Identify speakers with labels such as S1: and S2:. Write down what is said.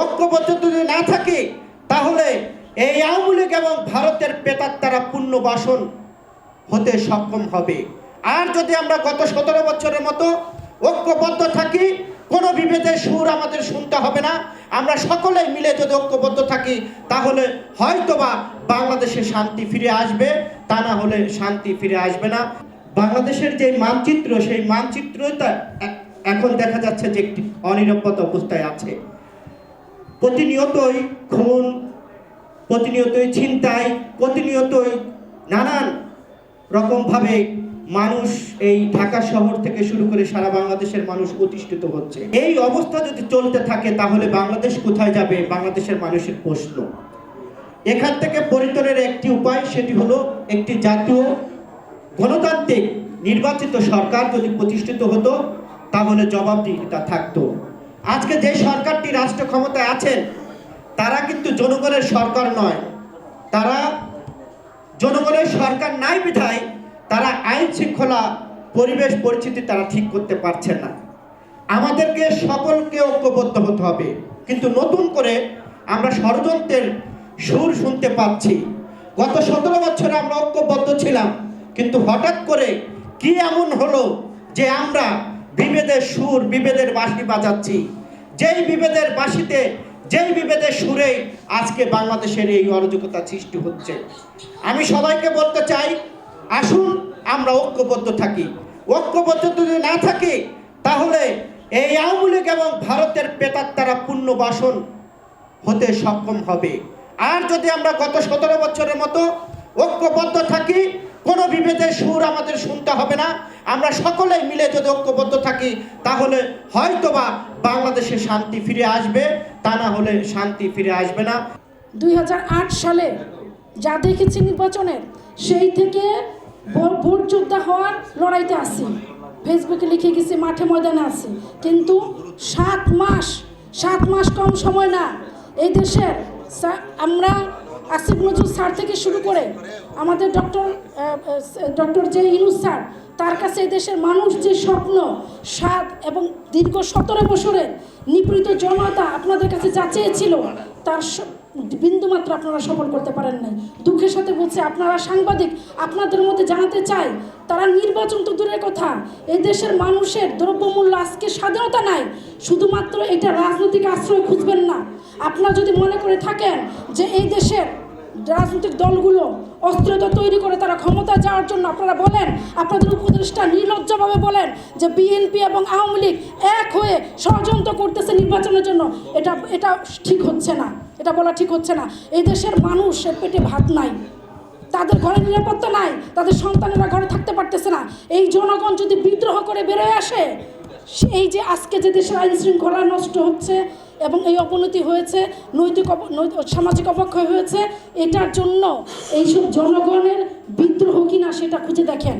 S1: ঐক্যবদ্ধ যদি না থাকে, তাহলে এই আওয়ামী লীগ এবং ভারতের পেতাত্তারা পূর্ণ বাসন হতে সক্ষম হবে। আর যদি আমরা গত সতেরো বছরের মতো ঐক্যবদ্ধ থাকি, কোনো বিভেদের সুর আমাদের শুনতে হবে না। আমরা সকলে মিলে যদি ঐক্যবদ্ধ থাকি, তাহলে হয়তোবা বাংলাদেশে শান্তি ফিরে আসবে। তা না হলে শান্তি ফিরে আসবে না। বাংলাদেশের যে মানচিত্র, সেই মানচিত্রটা এখন দেখা যাচ্ছে যে একটি অনিরাপদ অবস্থায় আছে। প্রতিনিয়তই খুন, প্রতিনিয়তই ছিনতাই, প্রতিনিয়তই নানান রকমভাবে মানুষ এই ঢাকা শহর থেকে শুরু করে সারা বাংলাদেশের মানুষ প্রতিষ্ঠিত হচ্ছে। এই অবস্থা যদি চলতে থাকে, তাহলে বাংলাদেশ কোথায় যাবে? বাংলাদেশের মানুষের প্রশ্ন। এখান থেকে পরিত্রাণের একটি উপায়, সেটি হলো একটি জাতীয় গণতান্ত্রিক নির্বাচিত সরকার যদি প্রতিষ্ঠিত হতো, তাহলে জবাবদিহিতা থাকতো। আজকে যে সরকারটি রাষ্ট্র ক্ষমতায় আছেন, তারা কিন্তু জনগণের সরকার নয়। তারা জনগণের সরকার নাই বিধায় তারা আইন শৃঙ্খলা, পরিবেশ পরিস্থিতি তারা ঠিক করতে পারছে না। আমাদেরকে সকলকে ঐক্যবদ্ধ হতে হবে। কিন্তু নতুন করে আমরা ষড়যন্ত্রের সুর শুনতে পাচ্ছি। গত সতেরো বছরে আমরা ঐক্যবদ্ধ ছিলাম, কিন্তু হঠাৎ করে কি এমন হলো যে আমরা বিভেদের সুর বিভেদের বাঁশি বাজাচ্ছি। যেই বিভেদের বাঁশিতে, যেই বিভেদের সুরে আজকে বাংলাদেশের এই অরাজকতা সৃষ্টি হচ্ছে। আমি সবাইকে বলতে চাই, আসুন আমরা ঐক্যবদ্ধ থাকি। ঐক্যবদ্ধ যদি না থাকি, তাহলে এই আওয়ামী লীগ এবং ভারতের পেতাত্তারা পূর্ণ বাসন হতে সক্ষম হবে। আর যদি আমরা গত সতেরো বছরের মতো ঐক্যবদ্ধ থাকি, কোনো বিভেদের সুর আমাদের শুনতে হবে না। আমরা সকলে মিলে যদি ঐক্যবদ্ধ থাকি, তাহলে হয়তোবা বাংলাদেশে শান্তি ফিরে আসবে, তা না হলে শান্তি ফিরে আসবে না।
S2: দুই হাজার আট সালে যা দেখেছি নির্বাচনের সেই থেকে ভোট যোদ্ধা হওয়ার লড়াইতে আসি। ফেসবুকে লিখে গেছি, মাঠে ময়দানে আছি। কিন্তু সাত মাস সাত মাস কম সময় না। এই দেশের আমরা আসিফ নজরুল স্যার থেকে শুরু করে আমাদের doctor doctor J Yunus sir, তার কাছে দেশের মানুষ যে স্বপ্ন স্বাদ এবং দীর্ঘ সতেরো বছরের নিপীড়িত জনতা আপনাদের কাছে যা চেয়েছিল, তার বিন্দুমাত্র আপনারা সফল করতে পারেন নাই। দুঃখের সাথে বলছে, আপনারা সাংবাদিক, আপনাদের মধ্যে জানাতে চাই, তারা নির্বাচন তো দূরের কথা এই দেশের মানুষের দ্রব্যমূল্য আজকে স্বাধীনতা নাই, শুধুমাত্র এটা রাজনৈতিক আশ্রয় খুঁজবেন না। আপনারা যদি মনে করে থাকেন যে এই দেশের রাজনৈতিক দলগুলো অস্ত্রতা তৈরি করে তারা ক্ষমতা যাওয়ার জন্য আপনারা বলেন, আপনাদের উপদেষ্টা নির্লজ্জভাবে বলেন যে বিএনপি এবং আওয়ামী লীগ এক হয়ে ষড়যন্ত্র করতেছে নির্বাচনের জন্য, এটা এটা ঠিক হচ্ছে না, এটা বলা ঠিক হচ্ছে না। এই দেশের মানুষের পেটে ভাত নাই, তাদের ঘরে নিরাপত্তা নাই, তাদের সন্তানেরা ঘরে থাকতে পারতেছে না। এই জনগণ যদি বিদ্রোহ করে বেরোয় আসে এই যে আজকে যে দেশের আইন শৃঙ্খলা নষ্ট হচ্ছে এবং এই অবনতি হয়েছে, নৈতিক সামাজিক অপক্ষয় হয়েছে, এটার জন্য এইসব জনগণের বিদ্রোহ কিনা সেটা খুঁজে দেখেন।